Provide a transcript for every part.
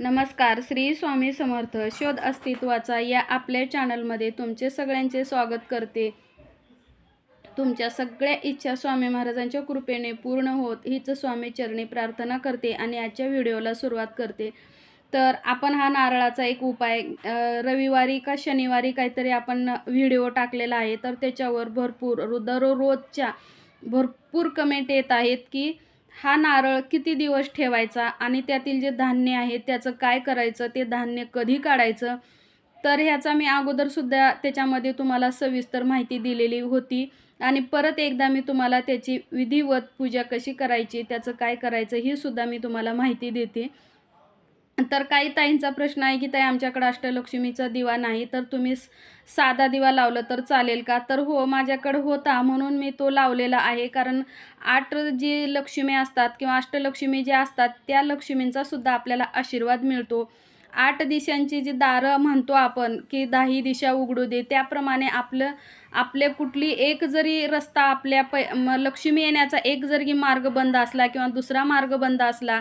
नमस्कार श्री स्वामी समर्थ. शोध अस्तित्वाचा या आपल्या चॅनलमध्ये तुमचे सगळ्यांचे स्वागत करते. तुमच्या सगळ्या इच्छा स्वामी महाराजांच्या कृपेने पूर्ण होत हीच स्वामी चरणी प्रार्थना करते आणि आजच्या व्हिडिओला सुरुवात करते. तर आपण हा नारळाचा एक उपाय रविवारी का शनिवारी काहीतरी आपण व्हिडिओ टाकलेला आहे तर त्याच्यावर भरपूर दररोजच्या भरपूर कमेंट येत आहेत की हा नारळ किती दिवस ठेवायचा आणि त्यातील जे धान्य आहे त्याचं काय करायचं ते धान्य कधी काढायचं? तर ह्याचा मी अगोदरसुद्धा त्याच्यामध्ये तुम्हाला सविस्तर माहिती दिलेली होती. आणि परत एकदा मी तुम्हाला त्याची विधिवत पूजा कशी करायची त्याचं काय करायचं ही सुद्धा मी तुम्हाला माहिती देते. तर काही ताईंचा प्रश्न आहे की ताई आमच्याकडे अष्टलक्ष्मीचा दिवा नाही तर तुम्ही साधा दिवा लावलं तर चालेल का? तर हो माझ्याकडे होता म्हणून मी तो लावलेला आहे. कारण आठ जी लक्ष्मी असतात किंवा अष्टलक्ष्मी जे असतात त्या लक्ष्मींचा सुद्धा आपल्याला आशीर्वाद मिळतो. आठ दिशांची जी दारं म्हणतो आपण की दही दिशा उघडू दे त्याप्रमाणे आपलं आपले कुठली एक जरी रस्ता आपल्या पै म- लक्ष्मी येण्याचा एक जरी मार्ग बंद असला किंवा दुसरा मार्ग बंद असला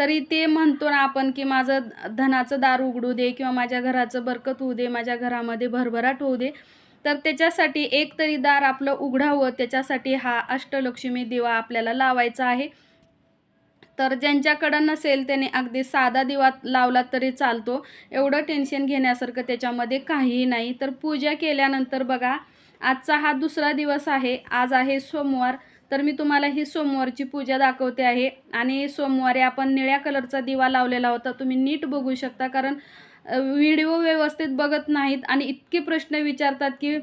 तरी ते म्हणतो ना आपण की माझं धनाचं दार उघडू दे किंवा माझ्या घराचं बरकत होऊ दे माझ्या घरामध्ये भरभराट होऊ दे. तर त्याच्यासाठी एक तरी दार आपलं उघडावं त्याच्यासाठी हा अष्टलक्ष्मी दिवा आपल्याला लावायचा आहे. तर ज्यांच्याकडं नसेल त्याने अगदी साधा दिवा लावला तरी चालतो. एवढं टेन्शन घेण्यासारखं त्याच्यामध्ये काहीही नाही. तर पूजा केल्यानंतर बघा आजचा हा दुसरा दिवस आहे. आज आहे सोमवार. तर मी तुम्हाला ही सोमवारची पूजा दाखवते आहे. आणि सोमवारी आपण निळ्या कलरचा दिवा लावलेला होता. तुम्ही नीट बघू शकता कारण व्हिडिओ व्यवस्थित बघत नाहीत आणि इतके प्रश्न विचारतात की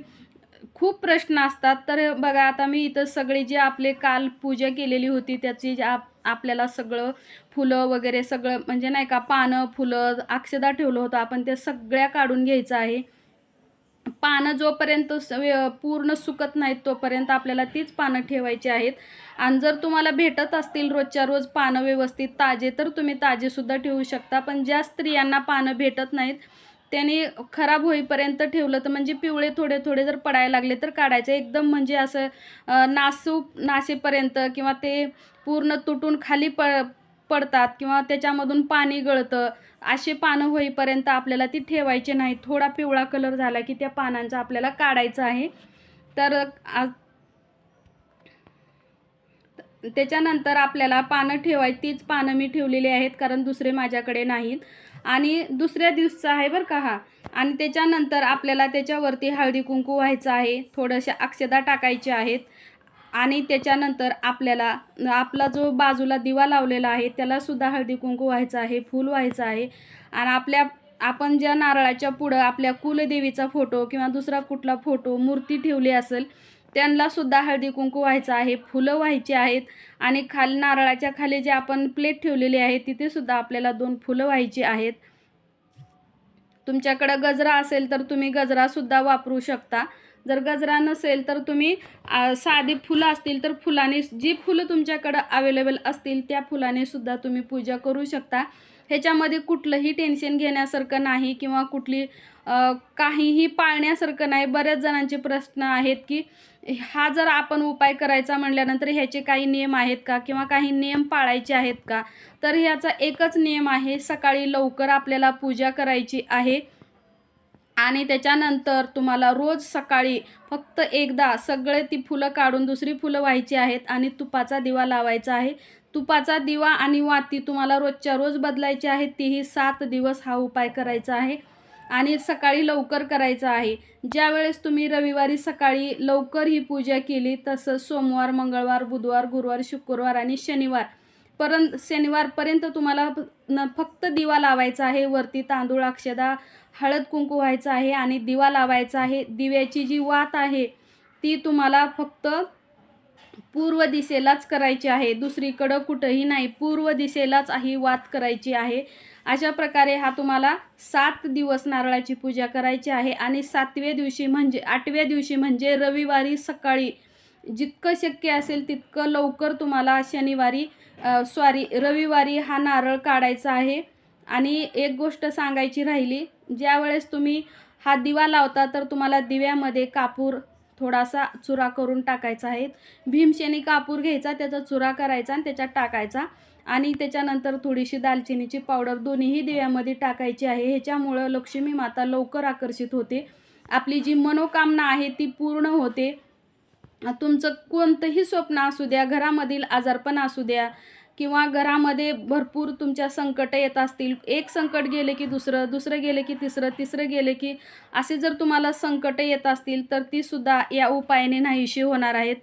खूप प्रश्न असतात. तर बघा आता मी इथं सगळे जे आपले काल पूजा केलेली होती त्याची जे आप आपल्याला सगळं फुलं वगैरे सगळं म्हणजे नाही का पानं फुलं अक्षदा ठेवलं होतं. आपण ते सगळ्या काढून घ्यायचं आहे. पानं जोपर्यंत पूर्ण सुकत नाहीत तोपर्यंत आपल्याला तीच पानं ठेवायची आहेत. आणि जर तुम्हाला भेटत असतील रोजच्या रोज पानं व्यवस्थित ताजे तर तुम्ही ताजेसुद्धा ठेवू शकता. पण ज्या स्त्रियांना पानं भेटत नाहीत त्यांनी खराब होईपर्यंत ठेवलं तर म्हणजे पिवळे थोडे थोडे जर पडायला लागले तर काढायचे. एकदम म्हणजे असं नासू नासेपर्यंत किंवा ते पूर्ण तुटून खाली प पडतात किंवा त्याच्यामधून पाणी गळतं असे पानं होईपर्यंत आपल्याला ती ठेवायचे नाही. थोडा पिवळा कलर झाला की त्या पानांचा आपल्याला काढायचा आहे. तर त्याच्यानंतर आपल्याला पानं ठेवाय तीच पानं मी ठेवलेली आहेत कारण दुसरे माझ्याकडे नाहीत. आणि दुसऱ्या दिवसचा आहे बरं का हा. आणि त्याच्यानंतर आपल्याला त्याच्यावरती हळदी कुंकू व्हायचं आहे. थोडंशा अक्षदा टाकायच्या आहेत. आणि त्याच्यानंतर आपल्याला आपला जो बाजूला दिवा लावलेला आहे त्याला सुद्धा हळदी कुंकू व्हायचं आहे फूल व्हायचं आहे. आणि आपल्या आपण ज्या नारळाच्या पुढं आपल्या कुलदेवीचा फोटो किंवा दुसरा कुठला फोटो मूर्ती ठेवली असेल त्यांनासुद्धा हळदी कुंकू व्हायचं आहे फुलं व्हायची आहेत. आणि खाली नारळाच्या खाली जे आपण प्लेट ठेवलेली आहे तिथेसुद्धा आपल्याला दोन फुलं व्हायची आहेत. तुमच्याकडं गजरा असेल तर तुम्ही गजरासुद्धा वापरू शकता. जर गजरा नसेल तर तुम्ही साधी फुलं असतील तर फुलाने जी फुलं तुमच्याकडं अवेलेबल असतील त्या फुलाने सुद्धा तुम्ही पूजा करू शकता. ह्याच्यामध्ये कुठलंही टेन्शन घेण्यासारखं नाही किंवा कुठली काहीही पाळण्यासारखं नाही. बऱ्याच जणांचे प्रश्न आहेत की हा जर आपण उपाय करायचा म्हणल्यानंतर ह्याचे काही नियम आहेत का? किंवा काही नियम पाळायचे आहेत का? तर ह्याचा एकच नियम आहे सकाळी लवकर आपल्याला पूजा करायची आहे. आणि त्याच्यानंतर तुम्हाला रोज सकाळी फक्त एकदा सगळे ती फुलं काढून दुसरी फुलं व्हायची आहेत आणि तुपाचा दिवा लावायचा आहे. तुपाचा दिवा आणि वाती तुम्हाला रोजच्या रोज बदलायची आहे तीही सात दिवस हा उपाय करायचा आहे. आणि सकाळी लवकर करायचं आहे. ज्यावेळेस तुम्ही रविवारी सकाळी लवकर ही पूजा केली तसं सोमवार मंगळवार बुधवार गुरुवार शुक्रवार आणि शनिवार परंत शनिवारपर्यंत तुम्हाला न फक्त दिवा लावायचा आहे. वरती तांदूळ अक्षदा हळद कुंकू व्हायचं आहे आणि दिवा लावायचा आहे. दिव्याची जी वात आहे ती तुम्हाला फक्त पूर्व दिशेलाच करायची आहे. दुसरीकडं कुठंही नाही. पूर्व दिशेलाच ही वात करायची आहे. अशा प्रकारे हा तुम्हाला सात दिवस नारळाची पूजा करायची आहे. आणि सातव्या दिवशी म्हणजे आठव्या दिवशी म्हणजे रविवारी सकाळी जितकं शक्य असेल तितकं लवकर तुम्हाला शनिवारी सॉरी रविवारी हा नारळ काढायचा आहे. आणि एक गोष्ट सांगायची राहिली ज्यावेळेस तुम्ही हा दिवा लावता तर तुम्हाला दिव्यामध्ये कापूर थोडासा चुरा करून टाकायचा आहे. भीमशेनी कापूर घ्यायचा त्याचा चुरा करायचा आणि त्याच्यात टाकायचा. आणि त्याच्यानंतर थोडीशी दालचिनीची पावडर दोन्हीही दिव्यामध्ये टाकायची आहे. ह्याच्यामुळं लक्ष्मी माता लवकर आकर्षित होते. आपली जी मनोकामना आहे ती पूर्ण होते. तुमचं कोणतंही स्वप्न असू द्या घरामधील आजारपण असू द्या किंवा घरामध्ये भरपूर तुमच्या संकट येत असतील. एक संकट गेले की दुसरं दुसरं गेले की तिसरं तिसरं गेले की असे जर तुम्हाला संकट येत असतील तर तीसुद्धा या उपायाने नाहीशी होणार आहेत.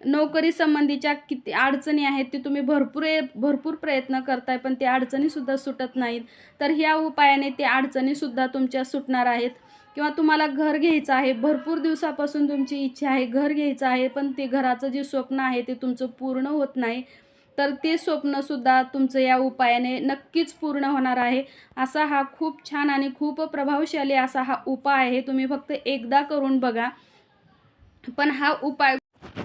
नोकरी संबंधीच्या किती अडचणी आहेत ते तुम्ही भरपूर भरपूर प्रयत्न करताय पण त्या अडचणीसुद्धा सुटत नाहीत. तर ह्या उपायाने त्या अडचणीसुद्धा तुमच्या सुटणार आहेत. किंवा तुम्हाला घर घ्यायचं आहे भरपूर दिवसापासून तुमची इच्छा आहे घर घ्यायचं आहे पण ते घराचं जे स्वप्न आहे ते तुमचं पूर्ण होत नाही. तर ते स्वप्नसुद्धा तुमचं या उपायाने नक्कीच पूर्ण होणार आहे. असा हा खूप छान आणि खूप प्रभावशाली असा हा उपाय आहे. तुम्ही फक्त एकदा करून बघा. पण हा उपाय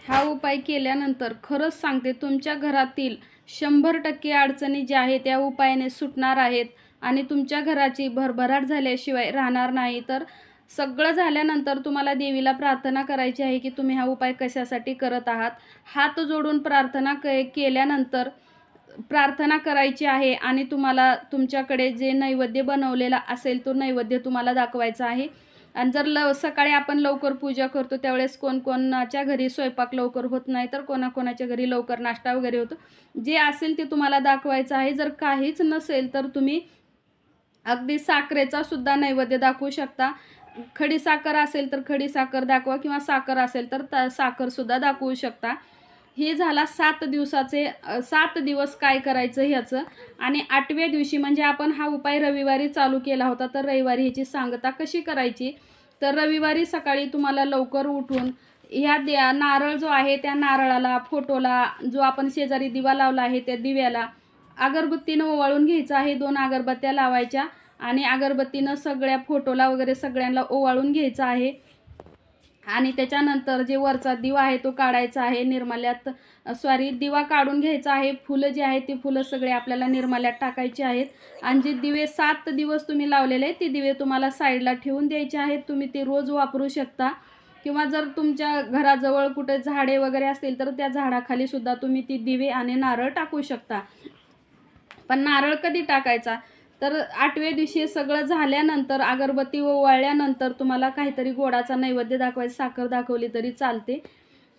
हा उपाय केल्यानंतर खरंच सांगते तुमच्या घरातील शंभर टक्के अडचणी ज्या आहेत त्या उपायाने सुटणार आहेत. आणि तुमच्या घराची भरभराट झाल्याशिवाय राहणार नाही. तर सगळं झाल्यानंतर तुम्हाला देवीला प्रार्थना करायची आहे की तुम्ही हा उपाय कशासाठी करत आहात. हात जोडून प्रार्थना क केल्यानंतर प्रार्थना करायची आहे आणि तुम्हाला तुमच्याकडे जे नैवेद्य बनवलेला असेल तो नैवेद्य तुम्हाला दाखवायचा आहे. आणि जर ल सकाळी आपण लवकर पूजा करतो त्यावेळेस कोण कोणाच्या घरी स्वयंपाक लवकर होत नाही तर कोणाकोणाच्या घरी लवकर नाश्ता वगैरे होतो. जे असेल ते तुम्हाला दाखवायचं आहे. जर काहीच नसेल तर तुम्ही अगदी साखरेचा सुद्धा नैवेद्य दाखवू शकता. खडी साखर असेल तर खडी साखर दाखवा किंवा साखर असेल तर त साखरसुद्धा दाखवू शकता. हे झाला सात दिवसाचे सात दिवस काय करायचं ह्याचं? आणि आठव्या दिवशी म्हणजे आपण हा उपाय रविवारी चालू केला होता तर रविवारी ह्याची सांगता कशी करायची? तर रविवारी सकाळी तुम्हाला लवकर उठून ह्या द्या नारळ जो आहे त्या नारळाला फोटोला जो आपण शेजारी दिवा लावला आहे त्या दिव्याला अगरबत्तीनं ओवाळून घ्यायचं आहे दोन अगरबत्त्या लावायच्या. आणि अगरबत्तीनं सगळ्या फोटोला वगैरे सगळ्यांना ओवाळून घ्यायचं आहे. आणि त्याच्यानंतर जे वरचा दिवा आहे तो काढायचा आहे. निर्माल्यात सॉरी दिवा काढून घ्यायचा आहे. फुलं जे आहेत ती फुलं सगळे आपल्याला निर्माल्यात टाकायची आहेत. आणि जे दिवे सात दिवस तुम्ही लावलेले आहेत ते दिवे तुम्हाला साईडला ठेवून द्यायचे आहेत. तुम्ही ते रोज वापरू शकता. किंवा जर तुमच्या घराजवळ कुठे झाडे वगैरे असतील तर त्या झाडाखाली सुद्धा तुम्ही ती दिवे आणि नारळ टाकू शकता. पण नारळ कधी टाकायचा? तर आठव्या दिवशी सगळं झाल्यानंतर अगरबत्ती ओवाळल्यानंतर तुम्हाला काहीतरी गोडाचा नैवेद्य दाखवायचा साखर दाखवली तरी चालते.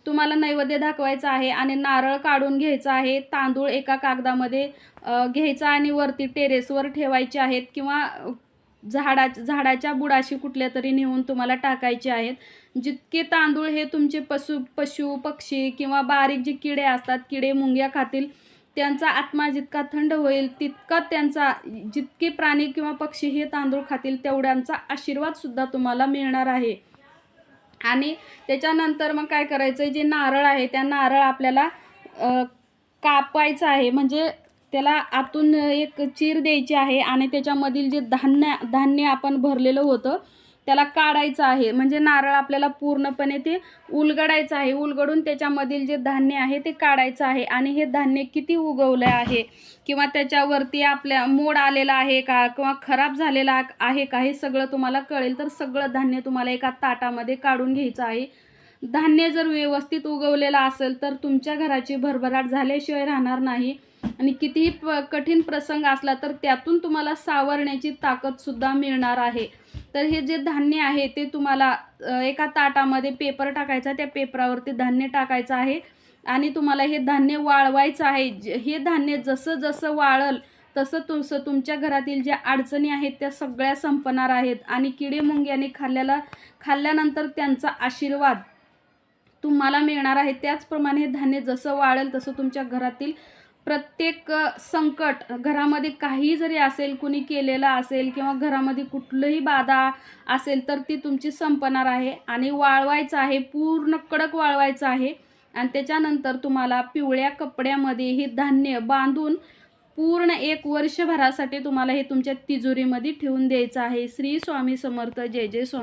तुम्हाला नैवेद्य दाखवायचा आहे आणि नारळ काढून घ्यायचा आहे तांदूळ एका कागदामध्ये घ्यायचा आणि वरती टेरेसवर ठेवायचे आहेत किंवा झाडा झाडाच्या बुडाशी कुठल्या तरी नेऊन तुम्हाला टाकायचे आहेत. जितके तांदूळ हे तुमचे पशु पशु पक्षी किंवा बारीक जे किडे असतात किडे मुंग्या खातील त्यांचा आत्मा जितका थंड होईल तितका त्यांचा जितके प्राणी किंवा पक्षी हे तांदूळ खातील तेवढ्यांचा आशीर्वाद सुद्धा तुम्हाला मिळणार आहे. आणि त्याच्यानंतर मग काय करायचं जे नारळ आहे त्या नारळ आपल्याला कापायचं आहे. म्हणजे त्याला आतून एक चीर द्यायची आहे आणि त्याच्यामधील जे धान्य धान्य आपण भरलेलं होतं त्याला काढायचं आहे. म्हणजे नारळ आपल्याला पूर्णपणे ते उलगडायचं आहे. उलगडून त्याच्यामधील जे धान्य आहे ते काढायचं आहे. आणि हे धान्य किती उगवलं आहे? किंवा त्याच्यावरती आपल्या मोड आलेला आहे का? किंवा खराब झालेला आहे का? हे सगळं तुम्हाला कळेल. तर सगळं धान्य तुम्हाला एका ताटामध्ये काढून घ्यायचं आहे. धान्य जर व्यवस्थित उगवलेलं असेल तर तुमच्या घराची भरभराट झाल्याशिवाय राहणार नाही. आणि कितीही प कठीण प्रसंग असला तर त्यातून तुम्हाला सावरण्याची ताकदसुद्धा मिळणार आहे. तर हे जे धान्य आहे ते तुम्हाला एका ताटामध्ये पेपर टाकायचा त्या पेपरावरती धान्य टाकायचं आहे आणि तुम्हाला हे धान्य वाळवायचं आहे. हे धान्य जसं जसं वाळल तसं तुमचं तुमच्या घरातील ज्या अडचणी आहेत त्या सगळ्या संपणार आहेत आणि किडे मुंग्याने खाल्ल्याला खाल्ल्यानंतर त्यांचा आशीर्वाद तुम्हाला मिळणार आहे. त्याचप्रमाणे हे धान्य जसं वाळेल तसं तुमच्या घरातील प्रत्येक संकट घरामध्ये काही जरी असेल कुणी केलेलं असेल किंवा घरामध्ये कुठलंही बाधा असेल तर ती तुमची संपणार आहे आणि वाळवायचं आहे पूर्ण कडक वाळवायचं आहे. आणि त्याच्यानंतर तुम्हाला पिवळ्या कपड्यामध्ये हे धान्य बांधून पूर्ण एक वर्षभरासाठी तुम्हाला हे तुमच्या तिजोरीमध्ये ठेवून द्यायचं आहे. श्री स्वामी समर्थ जय जय स्वामी.